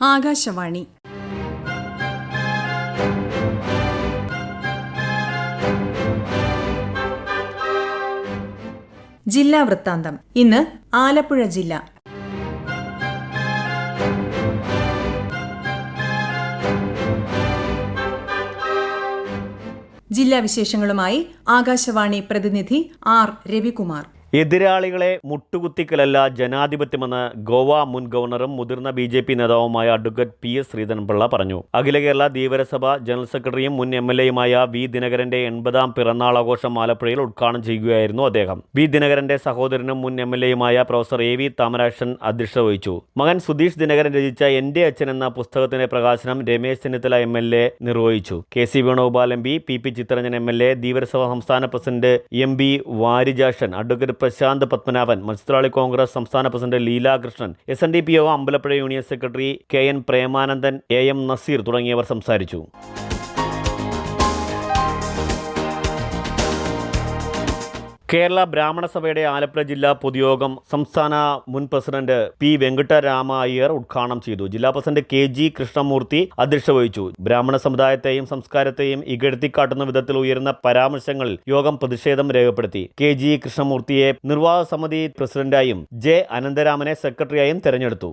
ആകാശവാണി. ജില്ലാ വൃത്താന്തം. ഇന്ന് ആലപ്പുഴ ജില്ല. ജില്ലാ വിശേഷങ്ങളുമായി ആകാശവാണി പ്രതിനിധി ആർ രവികുമാർ. എതിരാളികളെ മുട്ടുകുത്തിക്കലല്ല ജനാധിപത്യമെന്ന് ഗോവ മുൻ ഗവർണറും മുതിർന്ന ബി ജെ പി നേതാവുമായ അഡ്വക്കേറ്റ് പി എസ് ശ്രീധരൻപിള്ള പറഞ്ഞു. അഖില കേരള ധീവരസഭ ജനറൽ സെക്രട്ടറിയും മുൻ എം എൽ എയുമായ വി ദിനകരന്റെ എൺപതാം പിറന്നാൾ ആഘോഷം ആലപ്പുഴയിൽ ഉദ്ഘാടനം ചെയ്യുകയായിരുന്നു അദ്ദേഹം. വി ദിനകരന്റെ സഹോദരനും മുൻ എം എൽ എയുമായ പ്രൊഫസർ എ വി താമരാക്ഷൻ അധ്യക്ഷത വഹിച്ചു മകൻ സുധീഷ് ദിനകരൻ രചിച്ച എന്റെ അച്ഛൻ എന്ന പുസ്തകത്തിന്റെ പ്രകാശനം Ramesh Chennithala M L A നിർവഹിച്ചു. K C Venugopal M P P P Chitharanjan M L A Dheevarasabha സംസ്ഥാന president M B Varijakshan advocate Prashanth Padmanabhan. മത്സ്യത്തൊഴിലാളി കോൺഗ്രസ് സംസ്ഥാന president Leelakrishnan S N D P O Ambalappuzha union secretary K N Premanandan A M Naseer തുടങ്ങിയവർ സംസാരിച്ചു. കേരള ബ്രാഹ്മണ സഭയുടെ ആലപ്പുഴ ജില്ലാ പൊതുയോഗം സംസ്ഥാന മുൻ പ്രസിഡന്റ് പി വെങ്കട്ടരാമ അയ്യർ ഉദ്ഘാടനം ചെയ്തു. ജില്ലാ പ്രസിഡന്റ് കെ ജി കൃഷ്ണമൂർത്തി അധ്യക്ഷത വഹിച്ചു. ബ്രാഹ്മണ സമുദായത്തെയും സംസ്കാരത്തെയും ഇകഴ്ത്തിക്കാട്ടുന്ന വിധത്തിൽ ഉയരുന്ന പരാമർശങ്ങൾ യോഗം പ്രതിഷേധം രേഖപ്പെടുത്തി. കെ ജി കൃഷ്ണമൂർത്തിയെ നിർവാഹക സമിതി പ്രസിഡന്റായും ജെ അനന്തരാമനെ സെക്രട്ടറിയായും തെരഞ്ഞെടുത്തു.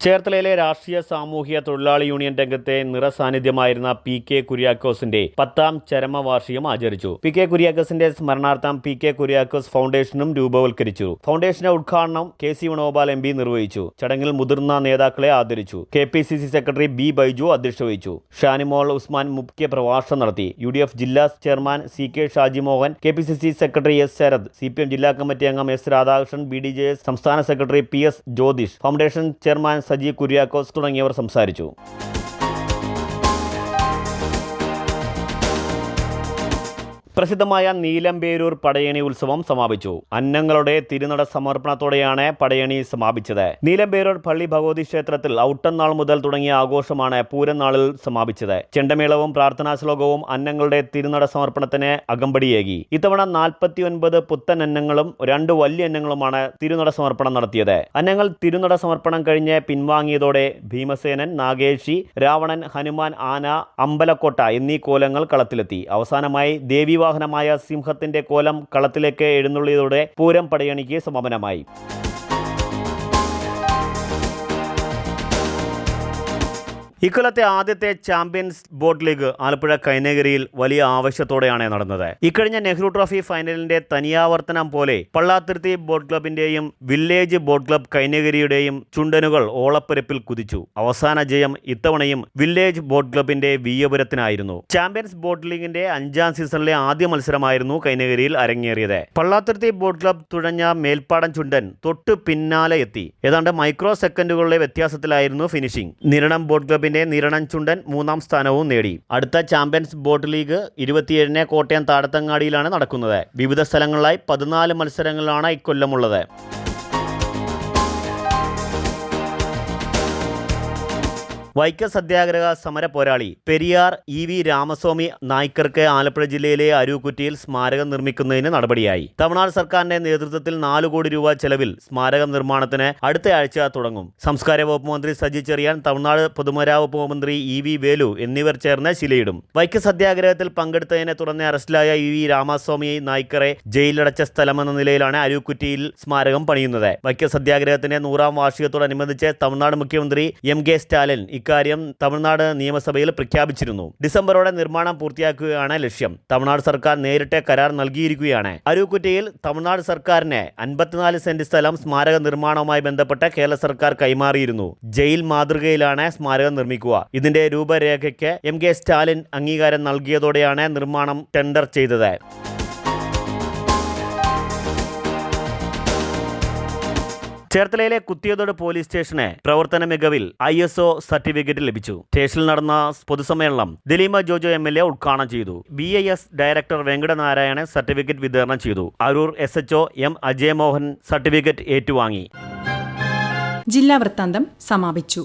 ചേർത്തലയിലെ രാഷ്ട്രീയ സാമൂഹിക തൊഴിലാളി യൂണിയൻ രംഗത്തെ നിറസാന്നിധ്യമായിരുന്ന പി കെ കുര്യാക്കോസിന്റെ പത്താം ചരമവാർഷികം ആചരിച്ചു. പി കെ കുര്യാക്കോസിന്റെ സ്മരണാർത്ഥം പി കെ കുര്യാക്കോസ് ഫൗണ്ടേഷനും രൂപവൽക്കരിച്ചു. ഫൗണ്ടേഷന്റെ ഉദ്ഘാടനം K C Venugopal M P നിർവഹിച്ചു. ചടങ്ങിൽ മുതിർന്ന നേതാക്കളെ ആദരിച്ചു. K P C C secretary B Baiju അധ്യക്ഷത വഹിച്ചു ഷാനിമോൾ ഉസ്മാൻ മുഖ്യ പ്രഭാഷണം നടത്തി. യു ഡി എഫ് ജില്ലാ chairman C K Shajimohan K P C C secretary S Sarath C P M ജില്ലാ കമ്മിറ്റി അംഗം S Radhakrishnan B D J S സംസ്ഥാന secretary P S Jyothish foundation chairman Saji Kuriakose തുടങ്ങിയവർ സംസാരിച്ചു പ്രസിദ്ധമായ നീലമ്പേരൂർ പടയണി ഉത്സവം സമാപിച്ചു. അന്നങ്ങളുടെ തിരുനട സമർപ്പണത്തോടെയാണ് പടയണി സമാപിച്ചത്. നീലമ്പേരൂർ പള്ളി ഭഗവതി ക്ഷേത്രത്തിൽ ഔട്ടന്നാൾ മുതൽ തുടങ്ങിയ ആഘോഷമാണ് പൂരനാളിൽ സമാപിച്ചത്. ചെണ്ടമേളവും പ്രാർത്ഥനാ ശ്ലോകവും അന്നങ്ങളുടെ തിരുനട സമർപ്പണത്തിന് അകമ്പടിയേകി. ഇത്തവണ നാൽപ്പത്തി ഒൻപത് പുത്തൻ അന്നങ്ങളും രണ്ട് വലിയ അന്നങ്ങളുമാണ് തിരുനട സമർപ്പണം നടത്തിയത്. അന്നങ്ങൾ തിരുനട സമർപ്പണം കഴിഞ്ഞ് പിൻവാങ്ങിയതോടെ ഭീമസേനൻ നാഗേഷി രാവണൻ ഹനുമാൻ ആന അമ്പലക്കോട്ട എന്നീ കോലങ്ങൾ കളത്തിലെത്തി. അവസാനമായി ദേവീവാഹനമായ സിംഹത്തിന്റെ കോലം കളത്തിലേക്ക് എഴുന്നള്ളിയതോടെ പൂരം പടയണിക്ക് സമാപനമായി. ഇക്കൊല്ലത്തെ ആദ്യത്തെ ചാമ്പ്യൻസ് ബോട്ട് ലീഗ് ആലപ്പുഴ കൈനഗരിയിൽ വലിയ ആവശ്യത്തോടെയാണ് നടന്നത്. ഇക്കഴിഞ്ഞ നെഹ്റു ട്രോഫി ഫൈനലിന്റെ തനിയാവർത്തനം പോലെ പള്ളാത്തുരുത്തി ബോട്ട് ക്ലബിന്റെയും വില്ലേജ് ബോട്ട് ക്ലബ് കൈനഗരിയുടെയും ചുണ്ടനുകൾ ഓളപ്പരപ്പിൽ കുതിച്ചു. അവസാന ജയം ഇത്തവണയും വില്ലേജ് ബോട്ട് ക്ലബിന്റെ വീയപുരത്തിനായിരുന്നു ചാമ്പ്യൻസ് ബോട്ട് ലീഗിന്റെ അഞ്ചാം സീസണിലെ ആദ്യ മത്സരമായിരുന്നു കൈനഗരിയിൽ അരങ്ങേറിയത്. പള്ളാത്തുരുത്തി ബോട്ട് ക്ലബ് തുഴഞ്ഞ മേൽപ്പാടൻ ചുണ്ടൻ തൊട്ടു പിന്നാലെ എത്തി. ഏതാണ്ട് മൈക്രോ സെക്കൻഡുകളുടെ വ്യത്യാസത്തിലായിരുന്നു ഫിനിഷിംഗ്. നിരണം ബോട്ട് ക്ലബിന്റെ നിരണം ചുണ്ടൻ മൂന്നാം സ്ഥാനവും നേടി. അടുത്ത ചാമ്പ്യൻസ് ബോട്ട് ലീഗ് ഇരുപത്തിയേഴിന് കോട്ടയം താടത്തങ്ങാടിയിലാണ് നടക്കുന്നത്. വിവിധ സ്ഥലങ്ങളിലായി പതിനാല് മത്സരങ്ങളാണ് ഇക്കൊല്ലമുള്ളത് വൈക്കം സത്യാഗ്രഹ സമര പോരാളി പെരിയാർ ഇ വി രാമസ്വാമി നായ്ക്കർക്ക് ആലപ്പുഴ ജില്ലയിലെ അരൂക്കുറ്റിയിൽ സ്മാരകം നിർമ്മിക്കുന്നതിന് നടപടിയായി. തമിഴ്നാട് സർക്കാരിന്റെ നേതൃത്വത്തിൽ നാല് കോടി രൂപ ചെലവിൽ സ്മാരക നിർമ്മാണത്തിന് അടുത്ത ആഴ്ച തുടങ്ങും. സംസ്കാര വകുപ്പ് മന്ത്രി സജി ചെറിയാൻ തമിഴ്നാട് പൊതുമരാവകുപ്പ് മന്ത്രി ഇ വി വേലു എന്നിവർ ചേർന്ന് ശിലയിടും. വൈക്കം സത്യാഗ്രഹത്തിൽ പങ്കെടുത്തതിനെ തുടർന്ന് അറസ്റ്റിലായ ഇ വി രാമസ്വാമി നായ്ക്കറെ ജയിലിലടച്ച സ്ഥലമെന്ന നിലയിലാണ് അരൂക്കുറ്റിയിൽ സ്മാരകം പണിയുന്നത്. വൈക്കം സത്യാഗ്രഹത്തിന്റെ നൂറാം വാർഷികത്തോടനുബന്ധിച്ച് തമിഴ്നാട് മുഖ്യമന്ത്രി എം കെ സ്റ്റാലിൻ ഇക്കാര്യം തമിഴ്നാട് നിയമസഭയിൽ പ്രഖ്യാപിച്ചിരുന്നു. ഡിസംബറോടെ നിർമ്മാണം പൂർത്തിയാക്കുകയാണ് ലക്ഷ്യം. തമിഴ്നാട് സർക്കാർ നേരിട്ട് കരാർ നൽകിയിരിക്കുകയാണ്. അരൂക്കുറ്റയിൽ തമിഴ്നാട് സർക്കാരിനെ അൻപത്തിനാല് സെന്റ് സ്ഥലം സ്മാരക നിർമ്മാണവുമായി ബന്ധപ്പെട്ട് കേരള സർക്കാർ കൈമാറിയിരുന്നു. ജയിൽ മാതൃകയിലാണ് സ്മാരകം നിർമ്മിക്കുക. ഇതിന്റെ രൂപരേഖയ്ക്ക് എം കെ സ്റ്റാലിൻ അംഗീകാരം നൽകിയതോടെയാണ് നിർമ്മാണം ടെൻഡർ ചെയ്തത്. ചേർത്തലയിലെ കുത്തിയതോട് പോലീസ് സ്റ്റേഷന് പ്രവർത്തന മികവിൽ ഐ എസ് ഒ സർട്ടിഫിക്കറ്റ് ലഭിച്ചു. സ്റ്റേഷനിൽ നടന്ന പൊതുസമ്മേളനം Dileema Jojo M L A ഉദ്ഘാടനം ചെയ്തു. B I S director Venkatanarayanan certificate വിതരണം ചെയ്തു. Aroor S HO M Ajayamohan certificate ഏറ്റുവാങ്ങി. ജില്ലാ വൃത്താന്തം സമാപിച്ചു.